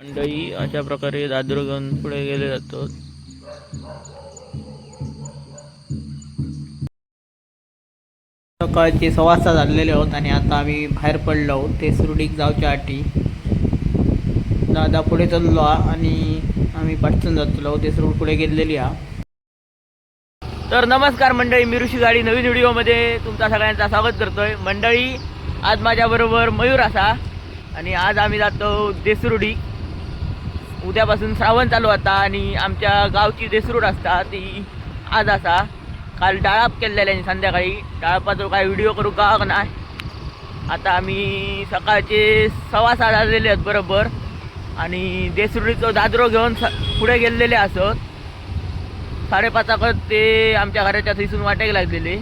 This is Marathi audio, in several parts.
मंडळी अशा प्रकारे दादर घेऊन पुढे गेले जातात सकाळचे सव्वा वाजता झालेले आहोत आणि आता आम्ही बाहेर पडलो आहोत ते सुरडीक जावच्या आटी दादा पुढे चाललो आणि आम्ही पाठचून जातलो ते सुरड पुढे गेलेली हा तर नमस्कार मंडळी मी ऋषी गाडी नवीन व्हिडिओमध्ये तुमचा सगळ्यांचा स्वागत करतोय. मंडळी आज माझ्याबरोबर मयूर असा आणि आज आम्ही जातो देसरुडी उद्यापासून श्रावण चालू होता आणि आमच्या गावची देसरूड असता ती आज असा. काल डाळाप केलेल्याने संध्याकाळी. डाळपाचो काय व्हिडिओ करू का नाही? आता आम्ही सकाळचे सव्वा सात आलेले आहेत बरोबर. आणि देसरुडीचो दादरो घेऊन स पुढे गेलेले असत साडेपाचाकत ते आमच्या घराच्या थैसून वाटेक लागलेले.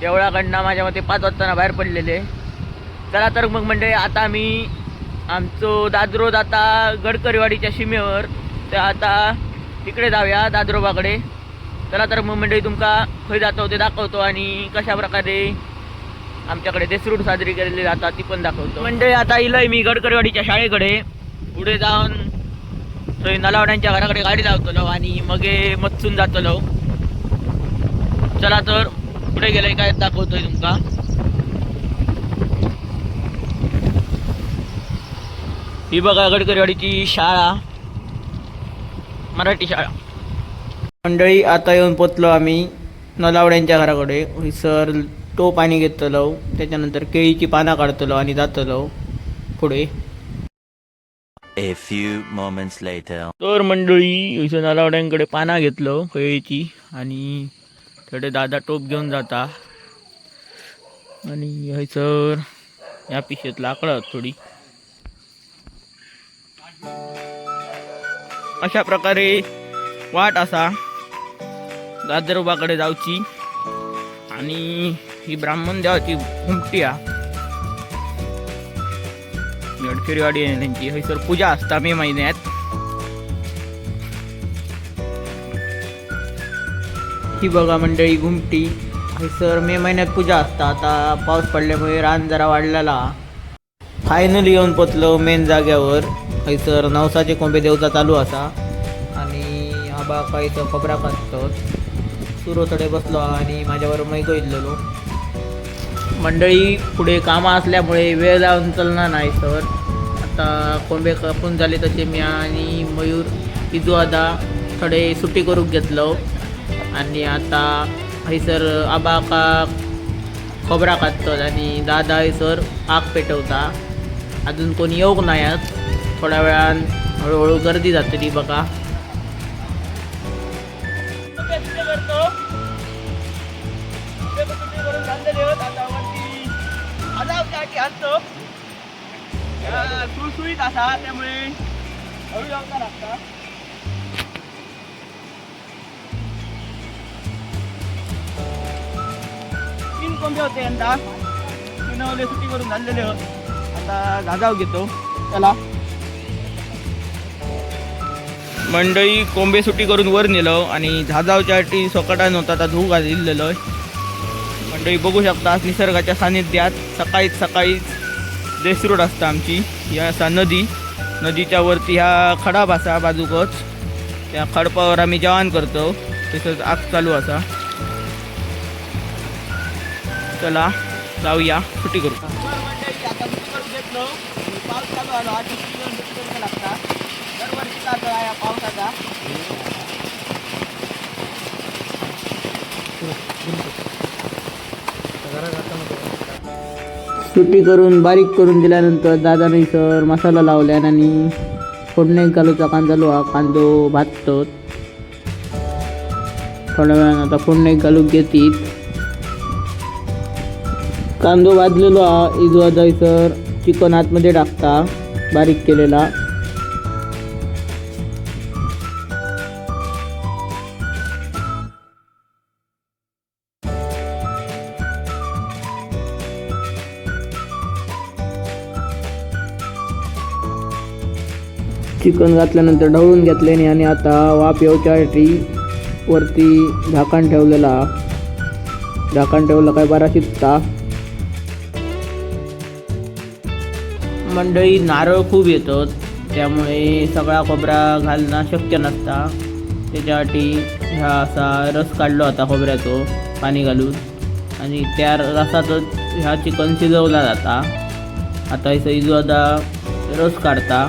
देवळाकडनं माझ्या मते पाच वाजताना बाहेर पडलेले. चला तर मग म्हणजे आता आम्ही आमचो दादरोद आता गडकरीवाडीच्या सीमेवर. तर आता तिकडे जाऊया दादरोबाकडे. चला तर मग मंडळी तुमका खंय जातो ते दाखवतो आणि कशा प्रकारे आमच्याकडे देसरूड साजरी केलेली जातात ती पण दाखवतो. मंडळी आता इलय मी गडकरीवाडीच्या शाळेकडे. पुढे जाऊन थंय नलावड्यांच्या घराकडे गाडी लावतलो आणि मगे मत्सून जातलो चला तर पुढे गेले काय दाखवतोय तुमका? ही बघा गडकरीवाडीची शाळा. मराठी शाळा. मंडळी आता येऊन पोचलो आम्ही नलावड्यांच्या घराकडे. सर तो पाणी घेतलो त्याच्यानंतर केळीची पानं काढतलो आणि जातलो पुढे. A few moments later. तर मंडळी इथं नलावड्यांकडे पाना घेतलं केळीची. आणि थोडे दादा टोप घेऊन जाता. आणि हयसर या पिशेत लाकडं थोडी. अशा प्रकारे वाट असा दादरोबाकडे जाऊची. आणि ही ब्राह्मण देवाची घुमटी हा गडकरीवाडी आहे त्यांची. हयसर पूजा असता मे महिन्यात. ही बघा मंडळी घुमटी हयसर मे महिन्यात पूजा असता. आता पाऊस पडल्यामुळे रान जरा वाढलेला. फायनली येऊन पोचलो मेन जाग्यावर हयसर नवसाचे कोंबे देवचा चालू असा. आणि हा बा काहीचं खबरा काढतात सुरो थोडे बसलो आणि माझ्याबरोबर मैगो इल्लेलो. मंडळी पुढे कामं असल्यामुळे वेळ जाऊन चलणार नाही सर. आता कोंबे कापून झाले तसे मी आणि मयूर इजू आदा थोडे सुट्टी करूक घेतलो. आणि आता हयसर आबा का खोबरा काढतात आणि दादा हयसर आग पेटवता. अजून कोणी येऊक नाही आहेत थोड्या वेळान हळूहळू गर्दी जातली बघा. सुळसुळीत असा त्यामुळे हळू जाऊन लागता तीन कोंबे होते यंदा तीनवले सुट्टी करून झालेले होत आता गाजाव घेतो. चला. मंडळी कोंबे सुट्टी करून वर नेलो आणि झाजावच्या अटी सोकटान होता आता धू घालिल्लेलो मंडळी बघू शकता निसर्गाच्या सानिध्यात सकाळीच सकाळीच देसरूड असता आमची. ही असा नदी नदीच्या वरती ह्या खडाप असा बाजूकच. त्या खडपावर आम्ही जेवण करतो. तसंच आग चालू असा. चला जाऊया सुट्टी करू. पाऊस चालू या पावसाचा. सुट्टी करून बारीक करून दिल्यानंतर दादाने सर मसाला लावल्या आणि फोडणे घालूचा कांदा लोहा कांदो भाजतो थोड्या वेळानं आता फोडणे घालून घेतील. कांदो भाजलेलो हा इजवा जायसर चिकन आतमध्ये टाकता बारीक केलेला. चिकन घातल्यानंतर ढवळून घेतल्याने आणि आता वाफ येवच्यासाठी वरती झाकण ठेवलेला. झाकण ठेवलं काय बरा शिजता मंडळी नारळ खूप येतात. त्यामुळे सगळा खोबरा घालणं शक्य नसता. त्याच्यासाठी ह्या असा रस काढलो होता खोबऱ्याचो पाणी घालून. आणि त्या रसातच ह्या चिकन शिजवला जाता. आता इथं इजू आता रस काढता.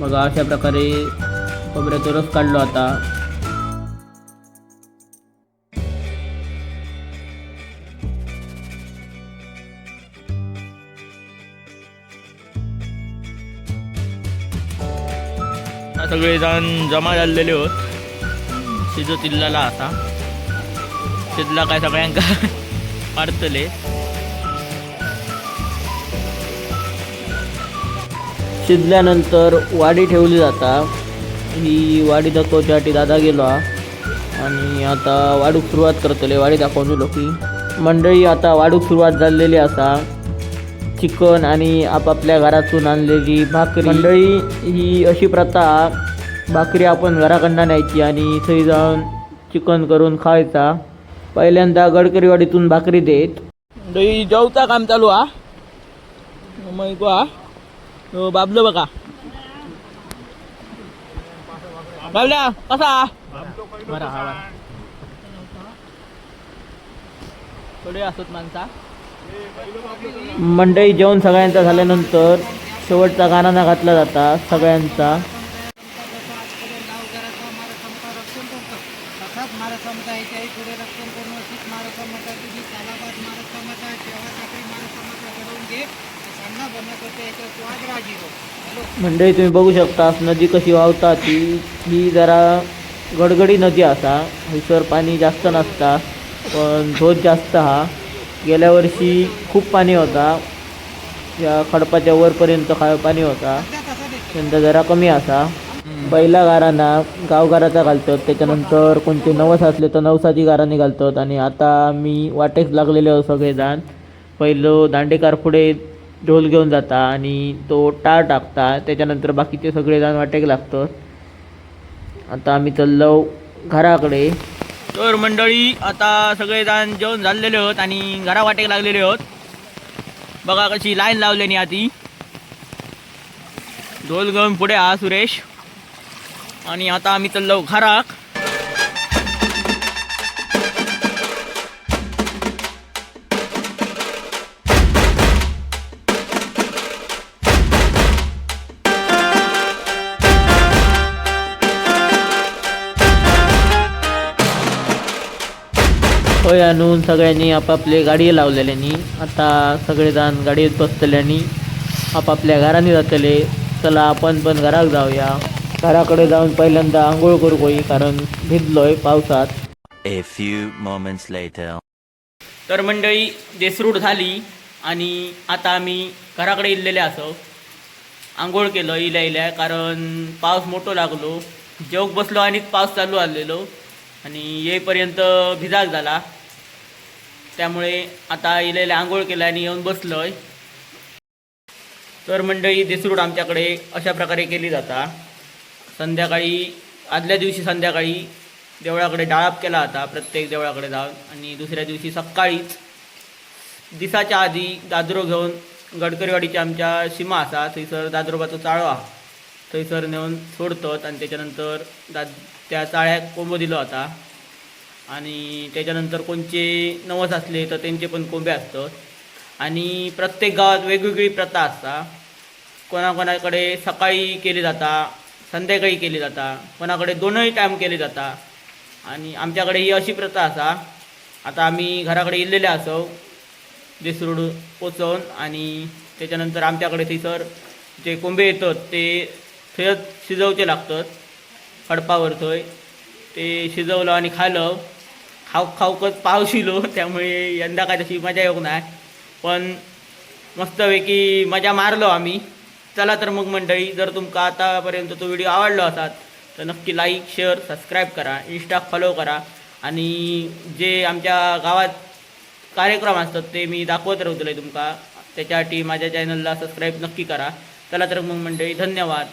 बघा अशा प्रकारे खोबऱ्याचा रस काढलो आता. सगळेजण जमा झालेले होत. शिजो तिल्लाला आता. शिजला काय सगळ्यांका? मारतले शिजल्यानंतर वाडी ठेवली जाता. ही वाडी दाखवच्यासाठी दादा गेलो आणि आता वाडूक सुरुवात करतले वाडी दाखवून की. मंडळी आता वाडूक सुरुवात झालेली असा. चिकन आणि आपापल्या घरातून आणलेली भाकरी. मंडळी ही अशी प्रथा भाकरी आपण घराकडनं न्यायची आणि थंय जाऊन चिकन करून खायचा. पहिल्यांदा गडकरीवाडीतून भाकरी देत. मंडळी जेवता काम चालू हा? मग हा? बाबलो बघा. बाबल्या कसा बरा हा बरा. थोडे असत माणसा. मंडई जेवण सगळ्यांचा झाल्यानंतर शेवटचा गाणा घातला जाता सगळ्यांचा. मंडळी तुम्ही बघू शकता नदी कशी वावता ती ही जरा गडगडी नदी असा. हयसर पाणी जास्त नसता पण धोध जास्त हा. गेल्या वर्षी खूप पाणी होता. या खडपाच्या वरपर्यंत खा पाणी होता. यंदा जरा कमी असा. बैला गारांना गावगाराचा घालतात त्याच्यानंतर कोणते नवस असले तर नवसाची गारांनी घालतात. आणि आता मी वाटेक लागलेले सगळे सगळेजण. पहिलं दांडेकार पुढे ढोल घेऊन जाता आणि तो टाळ टाकता. त्याच्यानंतर बाकीचे सगळेजण वाटेक लागतात. आता आम्ही चाललो घराकडे. तर मंडळी आता सगळेजण जेवण झालेले आहोत आणि घरा वाटेक लागलेले आहोत बघा कशी लाईन लावलेली आधी ढोल घेऊन पुढे हा सुरेश. आणि आता आम्ही चाललो घराक. होय आणून सगळ्यांनी आपापले गाडी लावलेल्यांनी आता सगळेजण गाडीत बसतल्यांनी आपापल्या घराने जातले. चला आपण पण घराक जाऊया. घराकडे जाऊन पहिल्यांदा आंघोळ करू होई कारण भिजलोय पावसात. A few moments later. तर मंडळी देसरूड झाली आणि आता आम्ही घराकडे इल्लेले असो. आंघोळ केलं इल्या इल्या कारण पाऊस मोठो लागलो. जेवक बसलो आणि पाऊस चालू आलेलो. आणि येईपर्यंत भिजाक झाला. त्यामुळे आता इलेला आंघोळ केला आणि येऊन बसलोय. तर मंडळी देसरूड आमच्याकडे अशा प्रकारे केली जाता. संध्याकाळी आदल्या दिवशी संध्याकाळी देवळाकडे डाळाप केला जाता प्रत्येक देवळाकडे जाऊन. आणि दुसऱ्या दिवशी सकाळीच दिसाच्या आधी दादरो घेऊन गडकरीवाडीची आमच्या सीमा असा थंयसर दादरोबाचो चाळो आहा थंयसर नेऊन सोडतात आणि त्याच्यानंतर दाद त्या चाळ्याक कोंबो दिलो जाता. आणि त्याच्यानंतर कोणचे नवस असले तर त्यांचे पण कोंबे असतात. आणि प्रत्येक गावात वेगवेगळी प्रथा असता. कोणाकोणाकडे सकाळी केली जाता संध्याकाळी केली जाता कोणाकडे दोनही टाईम केले जाता. आणि आमच्याकडे ही अशी प्रथा असा. आता आम्ही घराकडे इल्लेले असो देसरूड पोचवून आणि त्याच्यानंतर आमच्याकडे थंयसर जे कोंबे येतात ते थंयच शिजवचे लागतात. खडपावर थंय ते शिजवलं आणि खाल्लं खाऊ खाऊकच पाऊस येलो त्यामुळे यंदा काय तशी मजा येऊ नाही. पण मस्तपैकी मजा मारलो आम्ही. चला तर मग मंडळी जर तुमका आतापर्यंत तो व्हिडिओ आवडलो असाल तर नक्की लाईक शेअर सबस्क्राईब करा इंस्टा फॉलो करा. आणि जे आमच्या गावात कार्यक्रम असतात ते मी दाखवत राहतले तुमका. त्याच्यासाठी माझ्या चॅनलला सबस्क्राईब नक्की करा. चला तर मग मंडळी धन्यवाद.